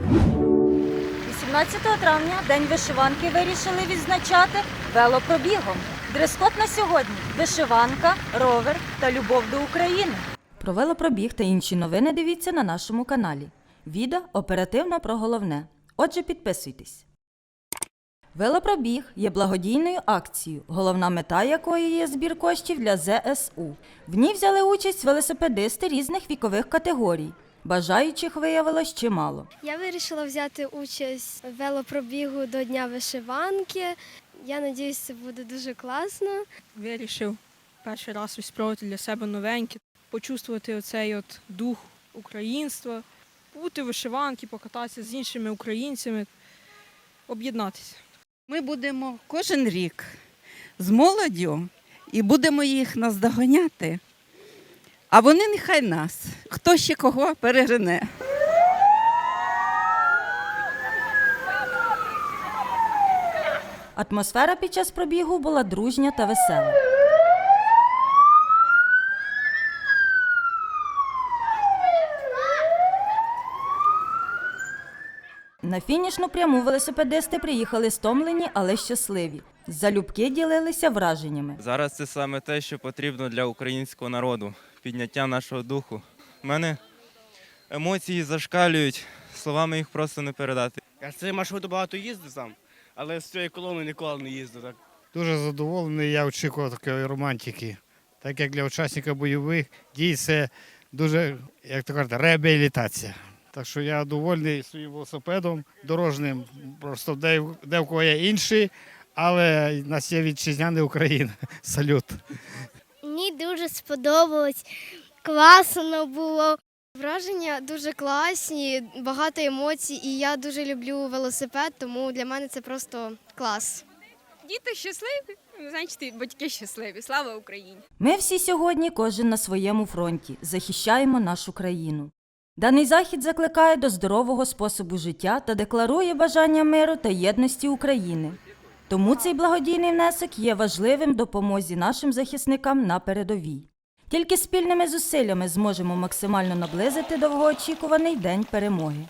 18 травня День вишиванки вирішили відзначати велопробігом. Дрес-код на сьогодні вишиванка, ровер та любов до України. Про велопробіг та інші новини дивіться на нашому каналі. Відео оперативно про головне. Отже, підписуйтесь. Велопробіг є благодійною акцією, головна мета якої є збір коштів для ЗСУ. В ній взяли участь велосипедисти різних вікових категорій. Бажаючих виявилось чимало. Я вирішила взяти участь в велопробігу до Дня вишиванки. Я сподіваюся, це буде дуже класно. Вирішив перший раз спробувати для себе новеньке, почувствувати оцей от дух українства, бути в вишиванки, покататися з іншими українцями, об'єднатися. Ми будемо кожен рік з молоддю і будемо їх наздоганяти. А вони нехай нас, хто ще кого перегрине. Атмосфера під час пробігу була дружня та весела. На фінішну пряму велосипедисти приїхали стомлені, але щасливі. Залюбки ділилися враженнями. Зараз це саме те, що потрібно для українського народу підняття нашого духу. У мене емоції зашкалюють, словами їх просто не передати. Я з цією маршруту багато їздив сам, але з цієї колони ніколи не їздив. Так. Дуже задоволений, я очікував такої романтики. Так як для учасника бойових дій це дуже, як то кажуть, реабілітація. Так що я довольний своїм велосипедом дорожнім, просто де, де в кого є інший, але нас є вітчизняна Україна. Салют. Мені дуже сподобалось, класно було. Враження дуже класні, багато емоцій, і я дуже люблю велосипед, тому для мене це просто клас. Діти щасливі, значить і батьки щасливі. Слава Україні! Ми всі сьогодні, кожен на своєму фронті, захищаємо нашу країну. Даний захід закликає до здорового способу життя та декларує бажання миру та єдності України. Тому цей благодійний внесок є важливим допомозі нашим захисникам на передовій. Тільки спільними зусиллями зможемо максимально наблизити довгоочікуваний день перемоги.